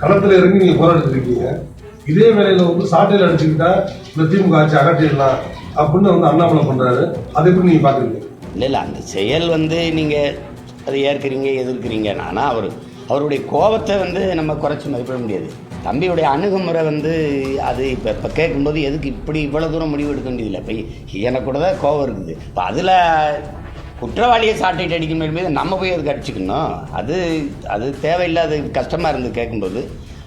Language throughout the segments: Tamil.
களத்துல இறங்கி நீங்க போராடிட்டு இருக்கீங்க. இதே வேலையில வந்து சாட்டையில அடிச்சுக்கிட்டா இந்த திமுக ஆட்சி அகற்றிடலாம் அப்படின்னு வந்து அண்ணாமலை பண்றாரு. அதை எப்படி நீங்க பாக்குறீங்க? இல்லை இல்லை அந்த செயல் வந்து நீங்கள் அதை ஏற்கிறீங்க எதிர்க்கிறீங்க. ஆனால் அவர் அவருடைய கோபத்தை வந்து நம்ம குறைச்சி மதிப்பிட முடியாது. தம்பியுடைய அணுகுமுறை வந்து அது இப்போ இப்போ கேட்கும்போது எதுக்கு இப்படி இவ்வளோ தூரம் முடிவு எடுக்க வேண்டியதில்லை? இப்போ எனக்கு கூட தான் கோபம் இருக்குது. இப்போ அதில் குற்றவாளியை சாட்டைட்டு அடிக்கும் மீது நம்ம போய் அதுக்கு அடிச்சுக்கணும் அது அது தேவையில்லாத கஷ்டமாக இருந்து கேட்கும்போது.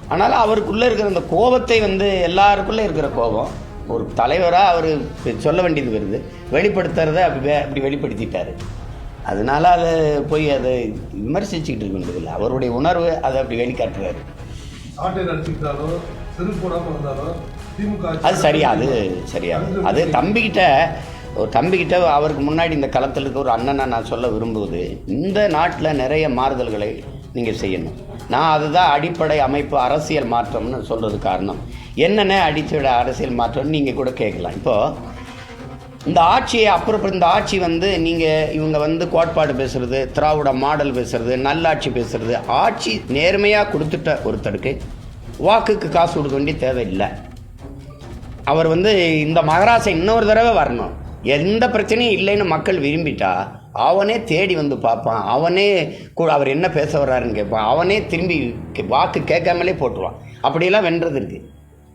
ஆனாலும் அவருக்குள்ளே இருக்கிற அந்த கோபத்தை வந்து எல்லாருக்குள்ளே இருக்கிற கோபம் ஒரு தலைவராக அவர் சொல்ல வேண்டியது வருது. வெளிப்படுத்துறத அப்படி அப்படி வெளிப்படுத்திட்டாரு. அதனால அதை போய் அதை விமர்சிச்சுக்கிட்டு இருக்க வேண்டியதில்லை அவருடைய உணர்வு அதை அப்படி வெளிக்காட்டுறாரு. அது சரியா அது சரியா. அது தம்பிக்கிட்ட ஒரு தம்பிக்கிட்ட அவருக்கு முன்னாடி இந்த களத்தில் இருக்க ஒரு அண்ணனை நான் சொல்ல விரும்புவது இந்த நாட்டில் நிறைய மாறுதல்களை நீங்கள் செய்யணும். நான் அதுதான் அடிப்படை அமைப்பு அரசியல் மாற்றம்னு சொல்கிறது காரணம். என்னென்ன அடிப்படை அரசியல் மாற்றம்னு நீங்கள் கூட கேட்கலாம். இப்போது இந்த ஆட்சியை அப்புறம் இந்த ஆட்சி வந்து நீங்கள் இவங்க வந்து கோட்பாடு பேசுகிறது திராவிட மாடல் பேசுகிறது நல்லாட்சி பேசுறது ஆட்சி நேர்மையாக கொடுத்துட்ட ஒருத்தருக்கு வாக்குக்கு காசு கொடுக்க வேண்டிய தேவையில்லை. அவர் வந்து இந்த மகராசை இன்னொரு தடவை வரணும். எந்த பிரச்சனையும் இல்லைன்னு மக்கள் விரும்பிட்டா அவனே தேடி வந்து பார்ப்பான். அவனே கூட அவர் என்ன பேச வர்றாருன்னு கேட்பான். அவனே திரும்பி கே- வாக்கு கேட்காமலே போட்டுருவான். அப்படியெல்லாம் வென்றது இருக்குது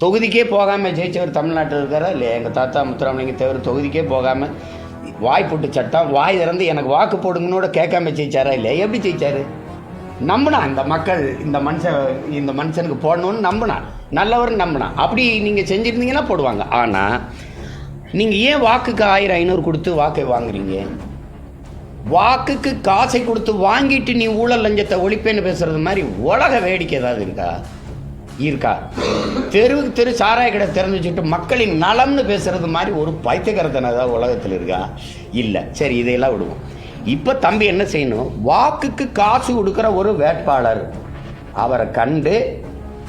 தொகுதிக்கே போகாமல் ஜெயிச்சவர் தமிழ்நாட்டில் இருக்காரா? இல்லையா? எங்கள் தாத்தா முத்துராமலிங்க தேவர் தொகுதிக்கே போகாமல் வாய் போட்டு சட்டம் வாய் திறந்து எனக்கு வாக்கு போடுங்கன்னு கூட கேட்காம ஜெயிச்சாரா? இல்லையா? எப்படி ஜெயிச்சாரு? நம்பினா இந்த மக்கள் இந்த மனுஷன் இந்த மனுஷனுக்கு போடணும்னு நம்பினான். நல்லவர் நம்பினான். அப்படி நீங்கள் செஞ்சுருந்தீங்கன்னா போடுவாங்க. ஆனால் நீங்கள் ஏன் வாக்குக்கு ஆயிரம் ஐநூறு கொடுத்து வாக்கை வாங்குறீங்க? வாக்குக்கு காசை கொடுத்து வாங்கிட்டு நீ ஊழல் லஞ்சத்தை ஒழிப்பேன்னு பேசுறது மாதிரி உலக வேடிக்கை ஏதாவது இருக்கா? இருக்கா. தெருவுக்கு தெரு சாராய கடை திறந்து வச்சுட்டு மக்களின் நலம்னு பேசுறது மாதிரி ஒரு பைத்தியகரத்தனை ஏதாவது உலகத்தில் இருக்கா? இல்லை. சரி இதையெல்லாம் விடுவோம். இப்போ தம்பி என்ன செய்யணும்? வாக்குக்கு காசு கொடுக்குற ஒரு வேட்பாளர் அவரை கண்டு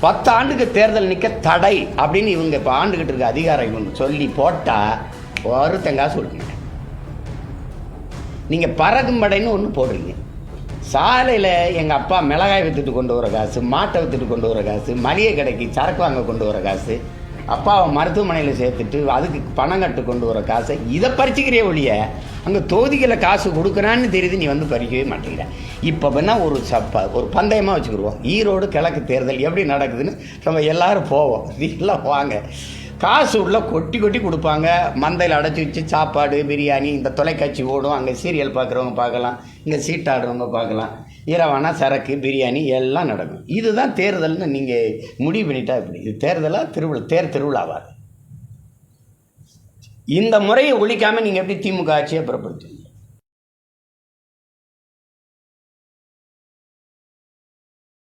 பத்து ஆண்டுக்கு தேர்தல் நிற்க தடை அப்படின்னு இவங்க இப்போ ஆண்டுகிட்டு இருக்க அதிகாரம் இவங்க சொல்லி போட்டால் ஒருத்தன் காசு கொடுக்க நீங்கள் பறக்கும்படைன்னு ஒன்று போடுறீங்க. சாலையில் எங்கள் அப்பா மிளகாய் விற்றுட்டு கொண்டு வர காசு மாட்டை விற்றுட்டு கொண்டு வர காசு மளிகை கடைக்கு சரக்கு வாங்க கொண்டு வர காசு அப்பாவை மருத்துவமனையில் சேர்த்துட்டு அதுக்கு பணம் கட்டு கொண்டு வர காசை இதை பறிச்சுக்கிறே ஒழிய அங்கே தொகுதிகளை காசு கொடுக்குறான்னு தெரியுது நீ வந்து பறிக்கவே மாட்டேங்கிற. இப்போ வேணால் ஒரு சப்ப ஒரு பந்தயமாக வச்சுக்கிடுவோம். ஈரோடு கிழக்கு தேர்தல் எப்படி நடக்குதுன்னு நம்ம எல்லாரும் போவோம். நீங்களாம் வாங்க. காசு உள்ள கொட்டி கொட்டி கொடுப்பாங்க. மந்தையில் அடைச்சி வச்சு சாப்பாடு பிரியாணி இந்த தொலைக்காட்சி ஓடும். அங்கே சீரியல் பார்க்குறவங்க பார்க்கலாம். இங்கே சீட்டாடுறவங்க பார்க்கலாம். இரவானா சரக்கு பிரியாணி எல்லாம் நடக்கும். இதுதான் தேர்தல்னு நீங்கள் முடிவு பண்ணிட்டா இப்படி இது தேர்தலாக திருவிழா தேர் திருவிழாவாது இந்த முறையை ஒழிக்காமல் நீங்கள் எப்படி திமுக ஆட்சியை புறப்படுத்துவீங்க?